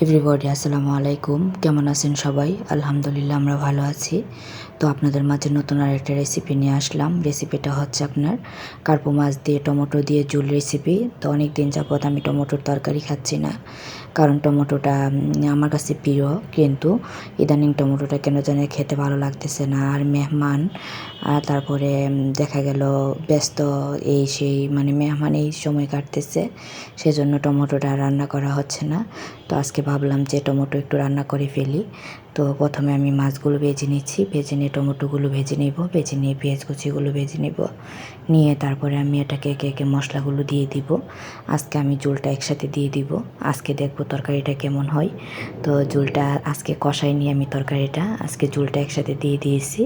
Everybody আসসালামু আলাইকুম। কেমন আছেন সবাই? আলহামদুলিল্লাহ, আমরা ভালো আছি। তো আপনাদের মাঝে নতুন আর একটা রেসিপি নিয়ে আসলাম। রেসিপিটা হচ্ছে আপনার কার্পো মাছ দিয়ে টমেটো দিয়ে জুল রেসিপি তো অনেক দিন যাবৎ আমি টমেটোর তরকারি খাচ্ছি না, কারণ টমেটোটা আমার কাছে প্রিয়। কিন্তু ইদানিং টমেটোটা কেন জানি খেতে ভালো লাগতেছে না। আর মেহমান, আর তারপরে দেখা গেল ব্যস্ত এই সেই মানে মেহমান এই সময় কাটতেছে, সেজন্য টমেটোটা রান্না করা হচ্ছে না। তো আজকে ভাবলাম যে টমেটো একটু রান্না করে ফেলি। তো প্রথমে আমি মাছগুলো ভেজে নিচ্ছি। ভেজে নিয়ে টমেটোগুলো ভেজে নেব। ভেজে নিয়ে পেঁয়াজ কুচিগুলো ভেজে নেব। নিয়ে তারপরে আমি এটাকে একে একে মশলাগুলো দিয়ে দিব। আজকে আমি জুলটা একসাথে দিয়ে দিব। আজকে দেখব তরকারিটা কেমন হয়। তো জুলটা আজকে কষাই নিয়ে আমি তরকারিটা। আজকে জুলটা একসাথে দিয়ে দিয়েছি।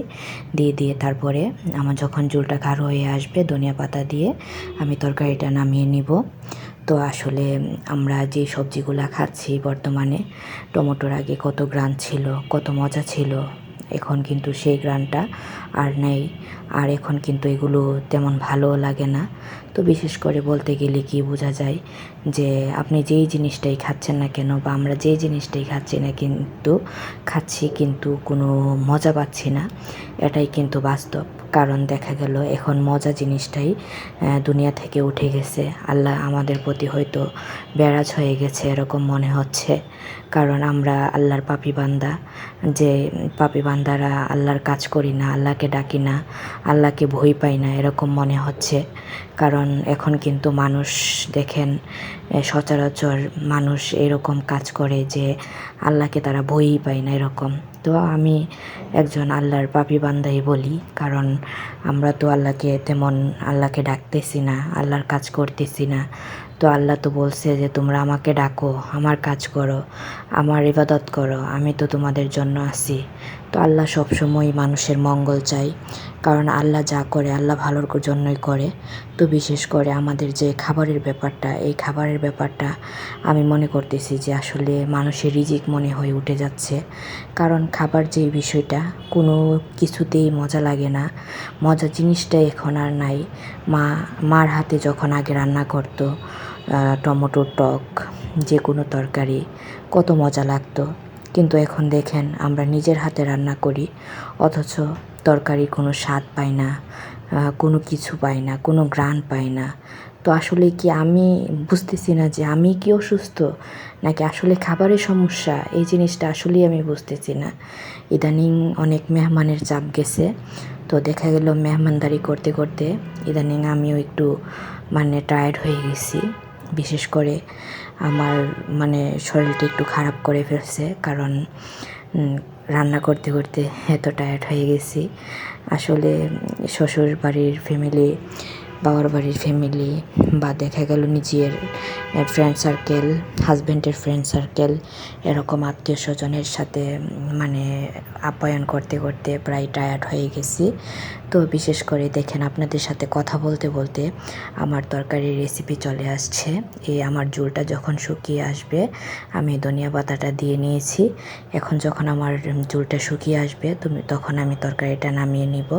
দিয়ে দিয়ে তারপরে আমার যখন জুলটা গাঢ় হয়ে আসবে ধনিয়া পাতা দিয়ে আমি তরকারিটা নামিয়ে নিব। তো আসলে, আমরা যে সবজিগুলো খাচ্ছি বর্তমানে, টমেটোর আগে কত গ্রান ছিল, কত মজা ছিল, এখন কিন্তু সেই গ্রানটা আর নেই। আর এখন কিন্তু এগুলো তেমন ভালো লাগে না। তো বিশেষ করে বলতে গেলে কি বোঝা যায় যে, আপনি যেই জিনিসটাই খাচ্ছেন না কেন বা আমরা যেই জিনিসটাই খাচ্ছি না কিন্তু, খাচ্ছি কিন্তু কোনো মজা পাচ্ছি না, এটাই কিন্তু বাস্তব। কারণ দেখা গেল এখন মজা জিনিসটাই দুনিয়া থেকে উঠে গেছে। আল্লাহ আমাদের প্রতি হয়তো বেড়াজ হয়ে গেছে এরকম মনে হচ্ছে। কারণ আমরা আল্লাহর পাপি বান্দা। যে পাপি বান্দারা আল্লাহর কাজ করি না, আল্লাহকে ডাকি না, আল্লাহকে ভয় পাই না, এরকম মনে হচ্ছে। কারণ এখন কিন্তু মানুষ দেখেন সচরাচর মানুষ এরকম কাজ করে যে আল্লাহকে তারা ভয়ই পায় না এরকম। তো আমি একজন আল্লাহর পাপি বান্ধাই বলি, কারণ আমরা তো আল্লাহকে তেমন আল্লাহকে ডাকতেছি না, আল্লাহর কাজ করতেছি না। তো আল্লাহ তো বলছে যে, তোমরা আমাকে ডাকো, আমার কাজ করো, আমার ইবাদত করো, আমি তো তোমাদের জন্য আছি। তো আল্লাহ সবসময় মানুষের মঙ্গল চাই। কারণ আল্লাহ যা করে, আল্লাহ ভালোর জন্যই করে। তো বিশেষ করে আমাদের যে খাবারের ব্যাপারটা, এই খাবারের ব্যাপারটা আমি মনে করতেছি যে আসলে মানুষের রিজিক মনে হয়ে উঠে যাচ্ছে। কারণ খাবার যে বিষয়টা, কোনো কিছুতেই মজা লাগে না। মজা জিনিসটা এখন আর নাই। মা, মার হাতে যখন আগে রান্না করতো টমেটোর টক যে কোনো তরকারি, কত মজা লাগতো। কিন্তু এখন দেখেন, আমরা নিজের হাতে রান্না করি, অথচ তরকারির কোনো স্বাদ পাই না কোনো কিছু পাই না, কোনো গ্রান পাই না। তো আসলে কি আমি বুঝতেছি না যে আমি কি অসুস্থ, নাকি আসলে খাবারের সমস্যা? এই জিনিসটা আসলেই আমি বুঝতেছি না। ইদানিং অনেক মেহমানের চাপ গেছে, তো দেখা গেল মেহমানদারি করতে করতে ইদানিং আমিও একটু মানে টায়ার্ড হয়ে গেছি। বিশেষ করে আমার মানে শরীরটা একটু খারাপ করে ফেলছে, কারণ রান্না করতে করতে এত টায়ার্ড হয়ে গেছি। আসলে শ্বশুর বাড়ির ফ্যামিলি বাবার বাড়ির ফ্যামিলি বা দেখা গেল নিজের ফ্রেন্ড সার্কেল হাজব্যান্ডের ফ্রেন্ড সার্কেল এরকম আত্মীয় স্বজনের সাথে মানে আপ্যায়ন করতে করতে প্রায় টায়ার্ড হয়ে গেছি। তো বিশেষ করে দেখেন আপনাদের সাথে কথা বলতে বলতে আমার তরকারির রেসিপি চলে আসছে। এই আমার জুলটা যখন শুকিয়ে আসবে, আমি ধনিয়া পাতাটা দিয়ে নিয়েছি। এখন যখন আমার জুলটা শুকিয়ে আসবে, তুমি, তখন আমি তরকারিটা নামিয়ে নিব।